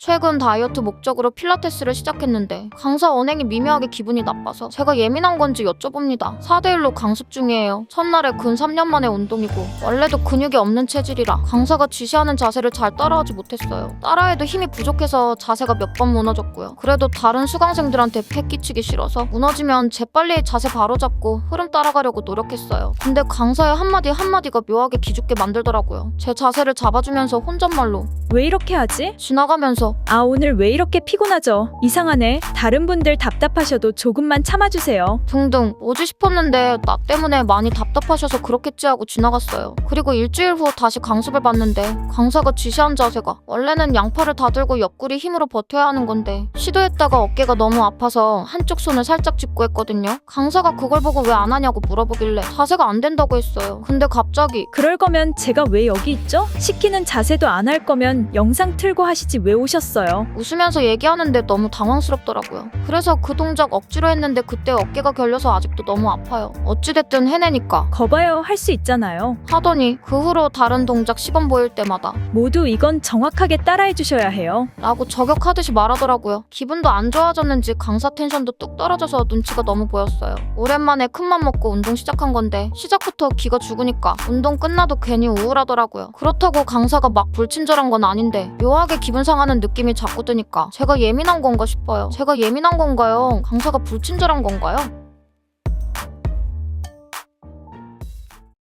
최근 다이어트 목적으로 필라테스를 시작했는데 강사 언행이 미묘하게 기분이 나빠서 제가 예민한 건지 여쭤봅니다. 4대1로 강습 중이에요. 첫날에 근 3년 만에 운동이고 원래도 근육이 없는 체질이라 강사가 지시하는 자세를 잘 따라하지 못했어요. 따라해도 힘이 부족해서 자세가 몇 번 무너졌고요. 그래도 다른 수강생들한테 패 끼치기 싫어서 무너지면 재빨리 자세 바로 잡고 흐름 따라가려고 노력했어요. 근데 강사의 한마디 한마디가 묘하게 기죽게 만들더라고요. 제 자세를 잡아주면서 혼잣말로 왜 이렇게 하지? 지나가면서 아, 오늘 왜 이렇게 피곤하죠? 이상하네. 다른 분들 답답하셔도 조금만 참아주세요. 등등 뭐지 싶었는데 나 때문에 많이 답답하셔서 그렇겠지 하고 지나갔어요. 그리고 일주일 후 다시 강습을 받는데 강사가 지시한 자세가 원래는 양팔을 다들고 옆구리 힘으로 버텨야 하는 건데 시도했다가 어깨가 너무 아파서 한쪽 손을 살짝 짚고 했거든요. 강사가 그걸 보고 왜 안 하냐고 물어보길래 자세가 안 된다고 했어요. 근데 갑자기 그럴 거면 제가 왜 여기 있죠? 시키는 자세도 안 할 거면 영상 틀고 하시지 왜 오셨어요? 웃으면서 얘기하는데 너무 당황스럽더라고요. 그래서 그 동작 억지로 했는데 그때 어깨가 결려서 아직도 너무 아파요. 어찌됐든 해내니까 거봐요. 할 수 있잖아요. 하더니 그 후로 다른 동작 시범 보일 때마다 모두 이건 정확하게 따라해 주셔야 해요. 라고 저격하듯이 말하더라고요. 기분도 안 좋아졌는지 강사 텐션도 뚝 떨어져서 눈치가 너무 보였어요. 오랜만에 큰맘 먹고 운동 시작한 건데 시작부터 기가 죽으니까 운동 끝나도 괜히 우울하더라고요. 그렇다고 강사가 막 불친절한 건 아닌데 묘하게 기분 상하는 느낌이 자꾸 드니까 제가 예민한 건가 싶어요. 제가 예민한 건가요? 강사가 불친절한 건가요?